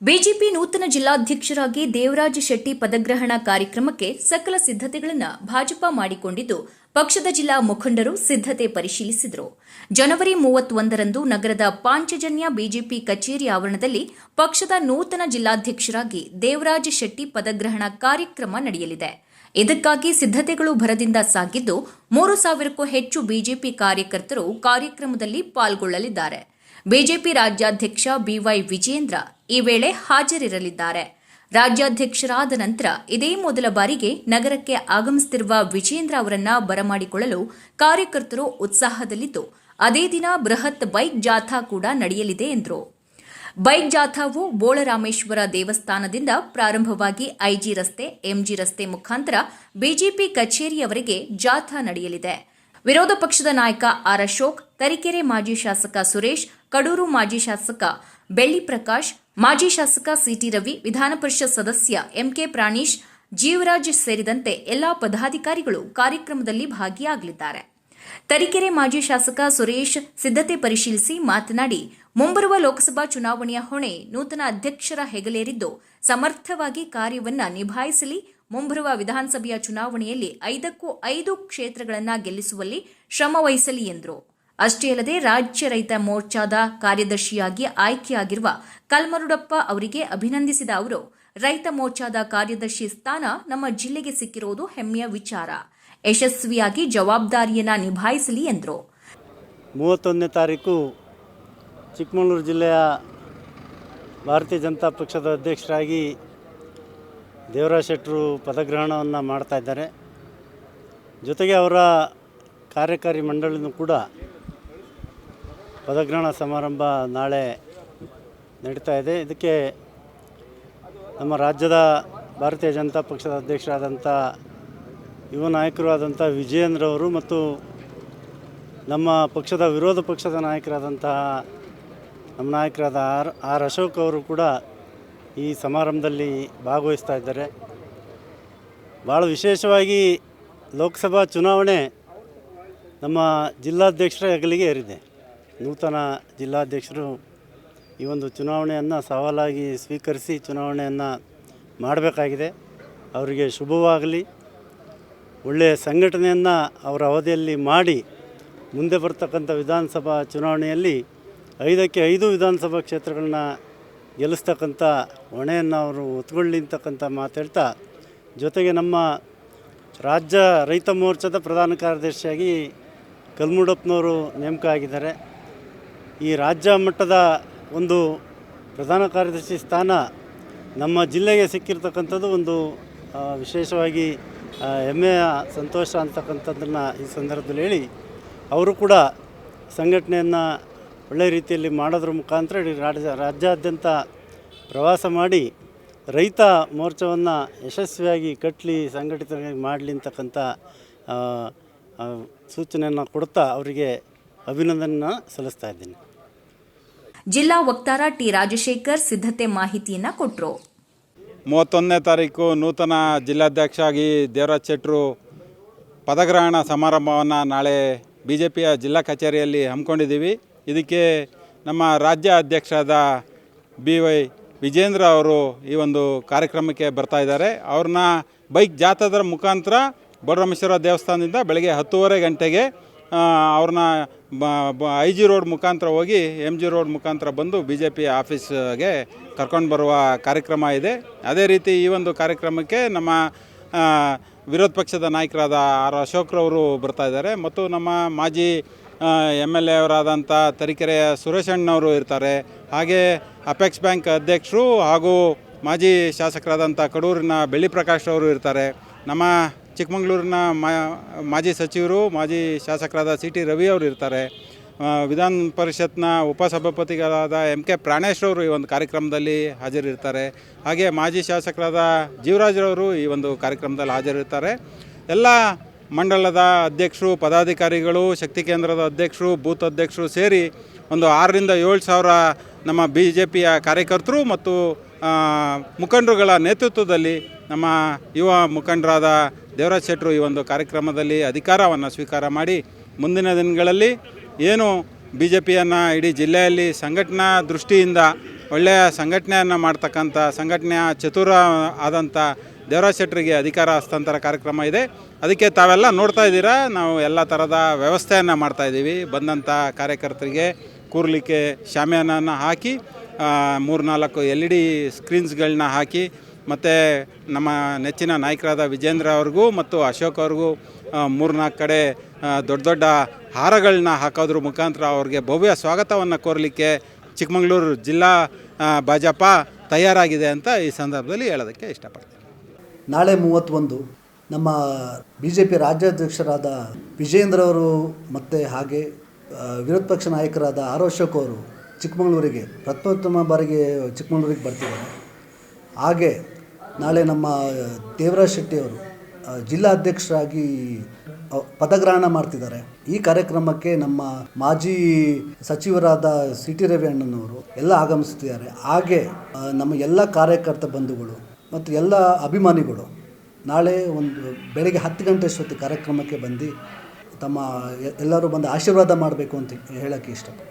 BJP ನೂತನ ಜಿಲ್ಲಾಧ್ಯಕ್ಷರಾಗಿ ದೇವರಾಜ ಶೆಟ್ಟಿ ಪದಗ್ರಹಣ ಕಾರ್ಯಕ್ರಮಕ್ಕೆ ಸಕಲ ಸಿದ್ಧತೆಗಳನ್ನು ಭಾಜಪಾ ಮಾಡಿಕೊಂಡಿದ್ದು, ಪಕ್ಷದ ಜಿಲ್ಲಾ ಮುಖಂಡರು ಸಿದ್ಧತೆ ಪರಿಶೀಲಿಸಿದರು. ಜನವರಿ ಮೂವತ್ತೊಂದರಂದು ನಗರದ ಪಾಂಚಜನ್ಯ ಬಿಜೆಪಿ ಕಚೇರಿ ಆವರಣದಲ್ಲಿ ಪಕ್ಷದ ನೂತನ ಜಿಲ್ಲಾಧ್ಯಕ್ಷರಾಗಿ ದೇವರಾಜ ಶೆಟ್ಟಿ ಪದಗ್ರಹಣ ಕಾರ್ಯಕ್ರಮ ನಡೆಯಲಿದೆ. ಇದಕ್ಕಾಗಿ ಸಿದ್ಧತೆಗಳು ಭರದಿಂದ ಸಾಗಿದ್ದು, ಮೂರು ಸಾವಿರಕ್ಕೂ ಹೆಚ್ಚು ಬಿಜೆಪಿ ಕಾರ್ಯಕರ್ತರು ಕಾರ್ಯಕ್ರಮದಲ್ಲಿ ಪಾಲ್ಗೊಳ್ಳಲಿದ್ದಾರೆ. ಬಿಜೆಪಿ ರಾಜ್ಯಾಧ್ಯಕ್ಷ ಬಿವೈ ವಿಜೇಂದ್ರ ಈ ವೇಳೆ ಹಾಜರಿರಲಿದ್ದಾರೆ. ರಾಜ್ಯಾಧ್ಯಕ್ಷರಾದ ನಂತರ ಇದೇ ಮೊದಲ ಬಾರಿಗೆ ನಗರಕ್ಕೆ ಆಗಮಿಸುತ್ತಿರುವ ವಿಜೇಂದ್ರ ಅವರನ್ನ ಬರಮಾಡಿಕೊಳ್ಳಲು ಕಾರ್ಯಕರ್ತರು ಉತ್ಸಾಹದಲ್ಲಿದ್ದು, ಅದೇ ದಿನ ಬೃಹತ್ ಬೈಕ್ ಜಾಥಾ ಕೂಡ ನಡೆಯಲಿದೆ ಎಂದರು. ಬೈಕ್ ಜಾಥಾವು ಬೋಳರಾಮೇಶ್ವರ ದೇವಸ್ಥಾನದಿಂದ ಪ್ರಾರಂಭವಾಗಿ ಐಜಿ ರಸ್ತೆ, ಎಂಜಿ ರಸ್ತೆ ಮುಖಾಂತರ ಬಿಜೆಪಿ ಕಚೇರಿಯವರೆಗೆ ಜಾಥಾ ನಡೆಯಲಿದೆ. ವಿರೋಧ ಪಕ್ಷದ ನಾಯಕ ಆರ್ ಅಶೋಕ್, ತರೀಕೆರೆ ಮಾಜಿ ಶಾಸಕ ಸುರೇಶ್, ಕಡೂರು ಮಾಜಿ ಶಾಸಕ ಬೆಳ್ಳಿ ಪ್ರಕಾಶ್, ಮಾಜಿ ಶಾಸಕ ಸಿಟಿ ರವಿ, ವಿಧಾನ ಪರಿಷತ್ ಸದಸ್ಯ ಎಂಕೆ ಪ್ರಾಣೀಶ್, ಜೀವರಾಜ್ ಸೇರಿದಂತೆ ಎಲ್ಲಾ ಪದಾಧಿಕಾರಿಗಳು ಕಾರ್ಯಕ್ರಮದಲ್ಲಿ ಭಾಗಿಯಾಗಲಿದ್ದಾರೆ. ತರೀಕೆರೆ ಮಾಜಿ ಶಾಸಕ ಸುರೇಶ್ ಸಿದ್ಧತೆ ಪರಿಶೀಲಿಸಿ ಮಾತನಾಡಿ, ಮುಂಬರುವ ಲೋಕಸಭಾ ಚುನಾವಣೆಯ ಹೊಣೆ ನೂತನ ಅಧ್ಯಕ್ಷರ ಹೆಗಲೇರಿದ್ದು, ಸಮರ್ಥವಾಗಿ ಕಾರ್ಯವನ್ನ ನಿಭಾಯಿಸಲಿ ಮುಂಬರುವ ವಿಧಾನಸಭೆಯ ಚುನಾವಣೆಯಲ್ಲಿ ಐದಕ್ಕೂ ಐದು ಕ್ಷೇತ್ರಗಳನ್ನು ಗೆಲ್ಲಿಸುವಲ್ಲಿ ಶ್ರಮ ವಹಿಸಲಿ ಎಂದರು. ಅಷ್ಟೇ ಅಲ್ಲದೆ ರಾಜ್ಯ ರೈತ ಮೋರ್ಚಾದ ಕಾರ್ಯದರ್ಶಿಯಾಗಿ ಆಯ್ಕೆಯಾಗಿರುವ ಕಲ್ಮರುಡಪ್ಪ ಅವರಿಗೆ ಅಭಿನಂದಿಸಿದ ಅವರು, ರೈತ ಮೋರ್ಚಾದ ಕಾರ್ಯದರ್ಶಿ ಸ್ಥಾನ ನಮ್ಮ ಜಿಲ್ಲೆಗೆ ಸಿಕ್ಕಿರುವುದು ಹೆಮ್ಮೆಯ ವಿಚಾರ. ಯಶಸ್ವಿಯಾಗಿ ಜವಾಬ್ದಾರಿಯನ್ನ ನಿಭಾಯಿಸಲಿ ಎಂದರು. ಮೂವತ್ತೊಂದನೇ ತಾರೀಕು ಚಿಕ್ಕಮಗಳೂರು ಜಿಲ್ಲೆಯ ಭಾರತೀಯ ಜನತಾ ಪಕ್ಷದ ಅಧ್ಯಕ್ಷರಾಗಿ ದೇವರಾಜ್ ಶೆಟ್ಟರು ಪದಗ್ರಹಣವನ್ನು ಮಾಡ್ತಾ ಇದ್ದಾರೆ. ಜೊತೆಗೆ ಅವರ ಕಾರ್ಯಕಾರಿ ಮಂಡಳಿನೂ ಕೂಡ ಪದಗ್ರಹಣ ಸಮಾರಂಭ ನಾಳೆ ನಡೀತಾ ಇದೆ. ಇದಕ್ಕೆ ನಮ್ಮ ರಾಜ್ಯದ ಭಾರತೀಯ ಜನತಾ ಪಕ್ಷದ ಅಧ್ಯಕ್ಷರಾದಂಥ ಯುವ ನಾಯಕರು ಆದಂಥ ವಿಜಯೇಂದ್ರವರು ಮತ್ತು ನಮ್ಮ ಪಕ್ಷದ ವಿರೋಧ ಪಕ್ಷದ ನಾಯಕರಾದಂತಹ ನಮ್ಮ ನಾಯಕರಾದ ಆರ್ ಆರ್ ಅಶೋಕ್ ಅವರು ಕೂಡ ಈ ಸಮಾರಂಭದಲ್ಲಿ ಭಾಗವಹಿಸ್ತಾ ಇದ್ದಾರೆ. ಭಾಳ ವಿಶೇಷವಾಗಿ ಲೋಕಸಭಾ ಚುನಾವಣೆ ನಮ್ಮ ಜಿಲ್ಲಾಧ್ಯಕ್ಷರ ಹೆಗಲಿಗೆ ಏರಿದೆ. ನೂತನ ಜಿಲ್ಲಾಧ್ಯಕ್ಷರು ಈ ಒಂದು ಚುನಾವಣೆಯನ್ನು ಸವಾಲಾಗಿ ಸ್ವೀಕರಿಸಿ ಚುನಾವಣೆಯನ್ನು ಮಾಡಬೇಕಾಗಿದೆ. ಅವರಿಗೆ ಶುಭವಾಗಲಿ. ಒಳ್ಳೆಯ ಸಂಘಟನೆಯನ್ನು ಅವರ ಅವಧಿಯಲ್ಲಿ ಮಾಡಿ ಮುಂದೆ ಬರ್ತಕ್ಕಂಥ ವಿಧಾನಸಭಾ ಚುನಾವಣೆಯಲ್ಲಿ ಐದಕ್ಕೆ ಐದು ವಿಧಾನಸಭಾ ಕ್ಷೇತ್ರಗಳನ್ನ ಗೆಲ್ಲಿಸ್ತಕ್ಕಂಥ ಹೊಣೆಯನ್ನು ಅವರು ಹೊತ್ಕೊಳ್ಳಿ ಅಂತಕ್ಕಂಥ ಮಾತು ಹೇಳ್ತಾ, ಜೊತೆಗೆ ನಮ್ಮ ರಾಜ್ಯ ರೈತ ಮೋರ್ಚಾದ ಪ್ರಧಾನ ಕಾರ್ಯದರ್ಶಿಯಾಗಿ ಕಲ್ಮುಡಪ್ಪನವರು ನೇಮಕ ಆಗಿದ್ದಾರೆ ಈ ರಾಜ್ಯ ಮಟ್ಟದ ಒಂದು ಪ್ರಧಾನ ಕಾರ್ಯದರ್ಶಿ ಸ್ಥಾನ ನಮ್ಮ ಜಿಲ್ಲೆಗೆ ಸಿಕ್ಕಿರ್ತಕ್ಕಂಥದ್ದು ಒಂದು ವಿಶೇಷವಾಗಿ ಹೆಮ್ಮೆಯ ಸಂತೋಷ ಅಂತಕ್ಕಂಥದ್ದನ್ನು ಈ ಸಂದರ್ಭದಲ್ಲಿ ಹೇಳಿ, ಅವರು ಕೂಡ ಸಂಘಟನೆಯನ್ನು ಒಳ್ಳೆಯ ರೀತಿಯಲ್ಲಿ ಮಾಡೋದ್ರ ಮುಖಾಂತರ ಇಡೀ ರಾಜ್ಯ ರಾಜ್ಯಾದ್ಯಂತ ಪ್ರವಾಸ ಮಾಡಿ ರೈತ ಮೋರ್ಚಾವನ್ನು ಯಶಸ್ವಿಯಾಗಿ ಕಟ್ಟಲಿ ಸಂಘಟಿತವಾಗಿ ಮಾಡಲಿ ಅಂತಕ್ಕಂಥ ಸೂಚನೆಯನ್ನು ಕೊಡ್ತಾ ಅವರಿಗೆ ಅಭಿನಂದನೆಯನ್ನು ಸಲ್ಲಿಸ್ತಾ ಇದ್ದೀನಿ. ಜಿಲ್ಲಾ ವಕ್ತಾರ ಟಿ ರಾಜಶೇಖರ್ ಸಿದ್ಧತೆ ಮಾಹಿತಿಯನ್ನು ಕೊಟ್ಟರು ಮೂವತ್ತೊಂದನೇ ತಾರೀಕು ನೂತನ ಜಿಲ್ಲಾಧ್ಯಕ್ಷ ಆಗಿ ದೇವರಾಜ್ ಶೆಟ್ಟರು ಪದಗ್ರಹಣ ಸಮಾರಂಭವನ್ನು ನಾಳೆ ಬಿ ಜೆ ಪಿಯ ಜಿಲ್ಲಾ ಕಚೇರಿಯಲ್ಲಿ ಹಮ್ಮಿಕೊಂಡಿದ್ದೀವಿ. ಇದಕ್ಕೆ ನಮ್ಮ ರಾಜ್ಯ ಅಧ್ಯಕ್ಷರಾದ ಬಿ ವೈ ವಿಜೇಂದ್ರ ಅವರು ಈ ಒಂದು ಕಾರ್ಯಕ್ರಮಕ್ಕೆ ಬರ್ತಾ ಇದ್ದಾರೆ. ಅವ್ರನ್ನ ಬೈಕ್ ಜಾಥಾದ ಮುಖಾಂತರ ಬಡರಾಮೇಶ್ವರ ದೇವಸ್ಥಾನದಿಂದ ಬೆಳಗ್ಗೆ ಹತ್ತೂವರೆ ಗಂಟೆಗೆ ಅವ್ರನ್ನ ಐ ಜಿ ರೋಡ್ ಮುಖಾಂತರ ಹೋಗಿ ಎಂ ಜಿ ರೋಡ್ ಮುಖಾಂತರ ಬಂದು ಬಿ ಜೆ ಪಿ ಆಫೀಸ್ಗೆ ಕರ್ಕೊಂಡು ಬರುವ ಕಾರ್ಯಕ್ರಮ ಇದೆ. ಅದೇ ರೀತಿ ಈ ಒಂದು ಕಾರ್ಯಕ್ರಮಕ್ಕೆ ನಮ್ಮ ವಿರೋಧ ಪಕ್ಷದ ನಾಯಕರಾದ ಆರ್ ಅಶೋಕ್ರವರು ಬರ್ತಾ ಇದ್ದಾರೆ. ಮತ್ತು ನಮ್ಮ ಮಾಜಿ ಎಂ ಎಲ್ ಎ ಅವರಾದಂಥ ತರೀಕೆರೆಯ ಸುರೇಶ್ ಅಣ್ಣವರು ಇರ್ತಾರೆ. ಹಾಗೆ ಅಪೆಕ್ಸ್ ಬ್ಯಾಂಕ್ ಅಧ್ಯಕ್ಷರು ಹಾಗೂ ಮಾಜಿ ಶಾಸಕರಾದಂಥ ಕಡೂರಿನ ಬೆಳ್ಳಿ ಪ್ರಕಾಶ್ ಅವರು ಇರ್ತಾರೆ. ನಮ್ಮ ಚಿಕ್ಕಮಗಳೂರಿನ ಮಾಜಿ ಸಚಿವರು, ಮಾಜಿ ಶಾಸಕರಾದ ಸಿ ಟಿ ರವಿ ಅವರು ಇರ್ತಾರೆ. ವಿಧಾನ ಪರಿಷತ್ನ ಉಪಸಭಾಪತಿಗಳಾದ ಎಂ ಕೆ ಪ್ರಾಣೇಶ್ರವರು ಈ ಒಂದು ಕಾರ್ಯಕ್ರಮದಲ್ಲಿ ಹಾಜರಿರ್ತಾರೆ. ಹಾಗೆ ಮಾಜಿ ಶಾಸಕರಾದ ಜೀವರಾಜ್ರವರು ಈ ಒಂದು ಕಾರ್ಯಕ್ರಮದಲ್ಲಿ ಹಾಜರಿರ್ತಾರೆ. ಎಲ್ಲ ಮಂಡಲದ ಅಧ್ಯಕ್ಷರು, ಪದಾಧಿಕಾರಿಗಳು, ಶಕ್ತಿ ಕೇಂದ್ರದ ಅಧ್ಯಕ್ಷರು, ಬೂತ್ ಅಧ್ಯಕ್ಷರು ಸೇರಿ ಒಂದು ಆರರಿಂದ ಏಳು ಸಾವಿರ ನಮ್ಮ ಬಿ ಜೆ ಪಿಯ ಕಾರ್ಯಕರ್ತರು ಮತ್ತು ಮುಖಂಡರುಗಳ ನೇತೃತ್ವದಲ್ಲಿ ನಮ್ಮ ಯುವ ಮುಖಂಡರಾದ ದೇವರಾಜ್ ಶೆಟ್ಟರು ಈ ಒಂದು ಕಾರ್ಯಕ್ರಮದಲ್ಲಿ ಅಧಿಕಾರವನ್ನು ಸ್ವೀಕಾರ ಮಾಡಿ ಮುಂದಿನ ದಿನಗಳಲ್ಲಿ ಏನು ಬಿ ಜೆ ಪಿಯನ್ನು ಇಡೀ ಜಿಲ್ಲೆಯಲ್ಲಿ ಸಂಘಟನಾ ದೃಷ್ಟಿಯಿಂದ ಒಳ್ಳೆಯ ಸಂಘಟನೆಯನ್ನು ಮಾಡ್ತಕ್ಕಂಥ, ಸಂಘಟನೆಯ ಚತುರ ಆದಂಥ ದೇವರಾಜ್ ಶೆಟ್ಟರಿಗೆ ಅಧಿಕಾರ ಹಸ್ತಾಂತರ ಕಾರ್ಯಕ್ರಮ ಇದೆ. ಅದಕ್ಕೆ ತಾವೆಲ್ಲ ನೋಡ್ತಾ ಇದ್ದೀರಾ? ನಾವು ಎಲ್ಲ ಥರದ ವ್ಯವಸ್ಥೆಯನ್ನು ಮಾಡ್ತಾಯಿದ್ದೀವಿ ಬಂದಂಥ ಕಾರ್ಯಕರ್ತರಿಗೆ ಕೂರಲಿಕ್ಕೆ ಶಾಮಿಯಾನನ್ನು ಹಾಕಿ ಮೂರ್ನಾಲ್ಕು ಎಲ್ ಇ ಡಿ ಸ್ಕ್ರೀನ್ಸ್ಗಳನ್ನ ಹಾಕಿ, ಮತ್ತು ನಮ್ಮ ನೆಚ್ಚಿನ ನಾಯಕರಾದ ವಿಜೇಂದ್ರ ಅವ್ರಿಗೂ ಮತ್ತು ಅಶೋಕ್ ಅವ್ರಿಗೂ ಮೂರ್ನಾಲ್ಕು ಕಡೆ ದೊಡ್ಡ ದೊಡ್ಡ ಹಾರಗಳನ್ನ ಹಾಕೋದ್ರ ಮುಖಾಂತರ ಅವ್ರಿಗೆ ಭವ್ಯ ಸ್ವಾಗತವನ್ನು ಕೋರಲಿಕ್ಕೆ ಚಿಕ್ಕಮಗಳೂರು ಜಿಲ್ಲಾ ಭಾಜಪ ತಯಾರಾಗಿದೆ ಅಂತ ಈ ಸಂದರ್ಭದಲ್ಲಿ ಹೇಳೋದಕ್ಕೆ ಇಷ್ಟಪಡ್ತೀನಿ. ನಾಳೆ ಮೂವತ್ತೊಂದು ನಮ್ಮ ಬಿ ಜೆ ಪಿ ರಾಜ್ಯಾಧ್ಯಕ್ಷರಾದ ವಿಜೇಂದ್ರ ಅವರು ಮತ್ತು ಹಾಗೆ ವಿರೋಧ ಪಕ್ಷ ನಾಯಕರಾದ ಆರ್ ಅಶೋಕ್ ಅವರು ಚಿಕ್ಕಮಗಳೂರಿಗೆ ಪ್ರಥಮ ಬಾರಿಗೆ ಚಿಕ್ಕಮಗಳೂರಿಗೆ ಬರ್ತಿದ್ದಾರೆ. ಹಾಗೆ ನಾಳೆ ನಮ್ಮ ದೇವರಾಜ್ ಶೆಟ್ಟಿಯವರು ಜಿಲ್ಲಾ ಅಧ್ಯಕ್ಷರಾಗಿ ಪದಗ್ರಹಣ ಮಾಡ್ತಿದ್ದಾರೆ. ಈ ಕಾರ್ಯಕ್ರಮಕ್ಕೆ ನಮ್ಮ ಮಾಜಿ ಸಚಿವರಾದ ಸಿ ಟಿ ರವಿ ಅಣ್ಣನವರು ಎಲ್ಲ ಆಗಮಿಸುತ್ತಿದ್ದಾರೆ. ಹಾಗೆ ನಮ್ಮ ಎಲ್ಲ ಕಾರ್ಯಕರ್ತ ಬಂಧುಗಳು ಮತ್ತು ಎಲ್ಲ ಅಭಿಮಾನಿಗಳು ನಾಳೆ ಒಂದು ಬೆಳಗ್ಗೆ ಹತ್ತು ಗಂಟೆ ಸೊತ್ತು ಕಾರ್ಯಕ್ರಮಕ್ಕೆ ಬಂದು ತಮ್ಮ ಎಲ್ಲರೂ ಬಂದು ಆಶೀರ್ವಾದ ಮಾಡಬೇಕು ಅಂತ ಹೇಳೋಕ್ಕೆ ಇಷ್ಟಪಡ್ತೀನಿ.